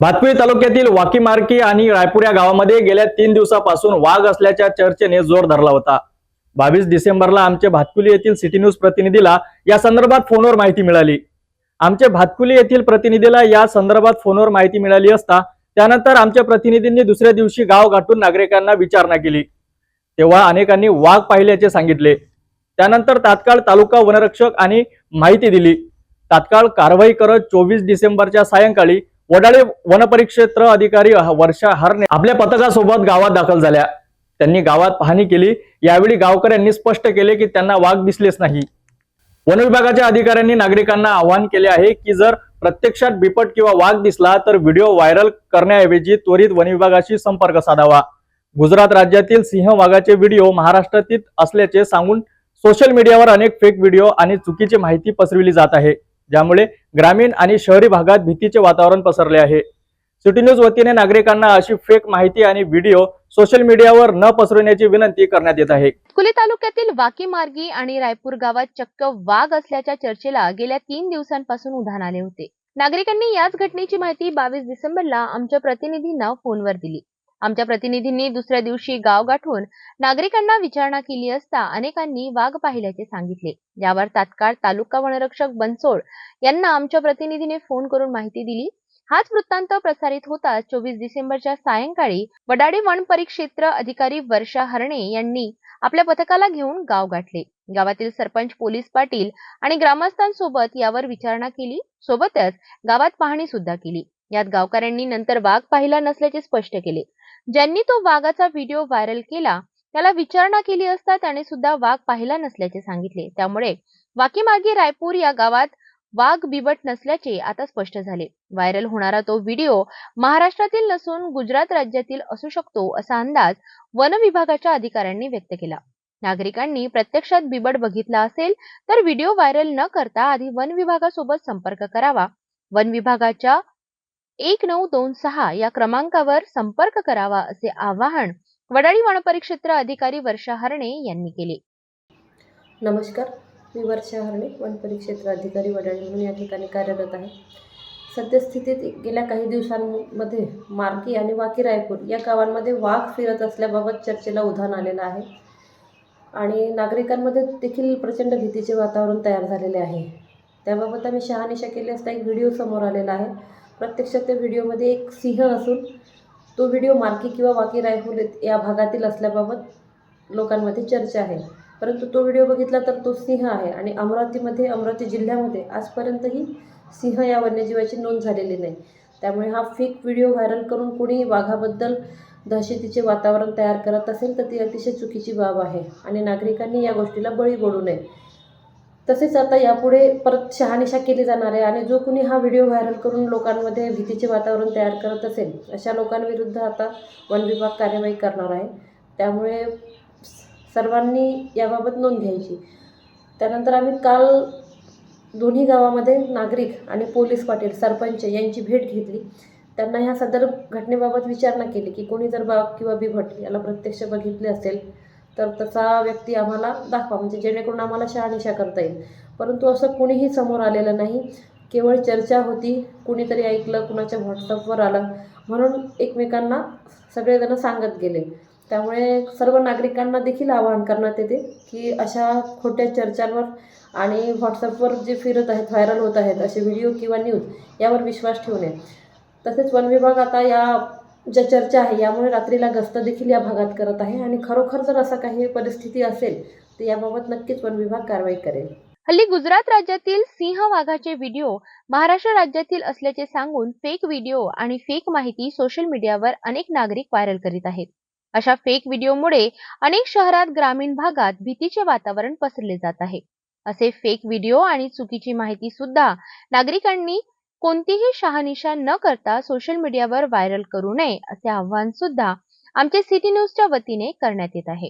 भातकुळी तालुक्यातील वाकीमार्की आणि रायपूर या गावामध्ये गेल्या तीन दिवसापासून वाघ असल्याच्या चर्चेने जोर धरला होता. बावीस डिसेंबरला आमचे भातकुली येथील सिटी न्यूज प्रतिनिधीला या संदर्भात फोनवर माहिती मिळाली. आमचे भातकुली येथील प्रतिनिधीला या संदर्भात फोनवर माहिती मिळाली असता त्यानंतर आमच्या प्रतिनिधींनी दुसऱ्या दिवशी गाव गाठून नागरिकांना विचारणा केली. तेव्हा अनेकांनी वाघ पाहिल्याचे सांगितले. त्यानंतर तात्काळ तालुका वनरक्षक आणि माहिती दिली. तात्काळ कारवाई करत चोवीस डिसेंबरच्या सायंकाळी वडाळे वनपरिक्षेत्र अधिकारी वर्षा हरणे आपल्या पथकासोबत गावात दाखल झाल्या. त्यांनी गावात पाहणी केली. यावेळी गावकऱ्यांनी स्पष्ट केले की त्यांना वाघ दिसलेच नाही. वन विभागाच्या अधिकाऱ्यांनी नागरिकांना आवाहन केले आहे की जर प्रत्यक्षात बिपट किंवा वाघ दिसला तर व्हिडिओ व्हायरल करण्याऐवजी त्वरित वन विभागाशी संपर्क साधावा. गुजरात राज्यातील सिंह वाघाचे व्हिडिओ महाराष्ट्रातील असल्याचे सांगून सोशल मीडियावर अनेक फेक व्हिडिओ आणि चुकीची माहिती पसरविली जात आहे. ज्यामुळे ग्रामीण आणि शहरी भागात भीतीचे वातावरण पसरले आहे. सिटी न्यूज वतीने नागरिकांना अशी फेक माहिती आणि व्हिडिओ सोशल मीडियावर न पसरवण्याची विनंती करण्यात येत आहे. कुली तालुक्यातील वाकीमार्गी आणि रायपूर गावात चक्क वाघ असल्याच्या चर्चेला गेल्या तीन दिवसांपासून उधाण आले होते. नागरिकांनी याच घटनेची माहिती बावीस डिसेंबरला आमच्या प्रतिनिधींना फोनवर दिली. आमच्या प्रतिनिधींनी दुसऱ्या दिवशी गाव गाठून नागरिकांना विचारणा केली असता अनेकांनी वाघ पाहिल्याचे सांगितले. यावर तात्काळ तालुका वनरक्षक बनसोड यांना आमच्या प्रतिनिधीने फोन करून माहिती दिली. हाच वृत्तांत प्रसारित होता चोवीस डिसेंबरच्या सायंकाळी वडाडी वन परिक्षेत्र अधिकारी वर्षा हरणे यांनी आपल्या पथकाला घेऊन गाव गाठले. गावातील सरपंच पोलीस पाटील आणि ग्रामस्थांसोबत यावर विचारणा केली. सोबतच गावात पाहणी सुद्धा केली. यात गावकऱ्यांनी नंतर वाघ पाहिला नसल्याचे स्पष्ट केले. ज्यांनी तो वाघाचा व्हिडिओ व्हायरल केला त्याला विचारणा केली असता त्याने सुद्धा वाघ पाहिला नसल्याचे सांगितले. त्यामुळे वाकीमार्गी रायपूर या गावात वाघ बिबट नसल्याचे आता स्पष्ट झाले. व्हायरल होणारा तो व्हिडिओ महाराष्ट्रातील नसून गुजरात राज्यातील असू शकतो असा अंदाज वन विभागाच्या अधिकाऱ्यांनी व्यक्त केला. नागरिकांनी प्रत्यक्षात बिबट बघितला असेल तर व्हिडिओ व्हायरल न करता आधी वन विभागासोबत संपर्क करावा. वन विभागाच्या एक नऊ दोन सहा या क्रमांकावर संपर्क करावा असे आवाहन वडाळी वनपरिक्षेत्र अधिकारी वर्षा हरणे यांनी केले. नमस्कार मी वर्षा हरणे वन परिक्षेत्र अधिकारी वडाळी म्हणून या ठिकाणी कार्यरत आहे. सद्यस्थितीत गेल्या काही दिवसांमध्ये मार्की आणि वाकी रायपूर या गावांमध्ये वाघ फिरत असल्याबाबत चर्चेला उधाण आलेलं आहे आणि नागरिकांमध्ये देखील प्रचंड भीतीचे वातावरण तयार झालेले आहे. त्याबाबत आम्ही शहानिशा केली असता एक व्हिडिओ समोर आलेला आहे. प्रत्यक्षात त्या व्हिडिओमध्ये एक सिंह असून तो व्हिडिओ मार्की किंवा वाकी रायपूर या भागातील असल्याबाबत लोकांमध्ये चर्चा आहे. परंतु तो व्हिडिओ बघितला तर तो सिंह आहे आणि अमरावतीमध्ये अमरावती जिल्ह्यामध्ये आजपर्यंतही सिंह या वन्यजीवाची नोंद झालेली नाही. त्यामुळे हा फेक व्हिडिओ व्हायरल करून कोणी वाघाबद्दल दहशतीचे वातावरण तयार करत असेल तर ती अतिशय चुकीची बाब आहे आणि नागरिकांनी या गोष्टीला बळी पडू नये. तसेच आता यापुढे परत शहानिशा केली जाणार आहे आणि जो कुणी हा व्हिडिओ व्हायरल करून लोकांमध्ये भीतीचे वातावरण तयार करत असेल अशा लोकांविरुद्ध आता वन विभाग कार्यवाही करणार आहे. त्यामुळे सर्वांनी याबाबत नोंद घ्यायची. त्यानंतर आम्ही काल दोन्ही गावामध्ये नागरिक आणि पोलीस पाटील सरपंच यांची भेट घेतली. त्यांना ह्या सदर घटनेबाबत विचारणा केली की कोणी जर बाग किंवा बिभट याला प्रत्यक्ष बघितले असेल तर त्याचा व्यक्ती आम्हाला दाखवा. म्हणजे जेणेकरून आम्हाला शहानिशा करता येईल. परंतु असं कुणीही समोर आलेलं नाही. केवळ चर्चा होती. कुणीतरी ऐकलं कुणाच्या व्हॉट्सअपवर आलं. म्हणून एकमेकांना सगळेजण सांगत गेले. त्यामुळे सर्व नागरिकांना देखील आवाहन करण्यात येते की अशा खोट्या चर्चांवर आणि व्हॉट्सअपवर जे फिरत आहेत व्हायरल होत आहेत असे व्हिडिओ किंवा न्यूज यावर विश्वास ठेवू नये. तसेच वन विभाग आता या ज्या चर्चा आहे यामुळे रात्रीला गस्त देखील या भागात करत आहे आणि खरोखर जर असा काही परिस्थिती असेल तर याबाबत नक्कीच वन विभाग कारवाई करेल. हल्ली गुजरात राज्यातील सिंह वाघाचे व्हिडिओ महाराष्ट्र राज्यातील असल्याचे सांगून फेक व्हिडिओ आणि फेक माहिती सोशल मीडियावर अनेक नागरिक व्हायरल करीत आहेत. अशा फेक व्हिडिओमुळे अनेक शहरात ग्रामीण भागात भीतीचे वातावरण पसरले जात आहे. असे फेक व्हिडिओ आणि चुकीची माहिती सुद्धा नागरिकांनी कोणतीही शहानिशा न करता सोशल मीडियावर व्हायरल करू नये असे आवाहन सुद्धा आमच्या सिटी न्यूजच्या वतीने करण्यात येत आहे.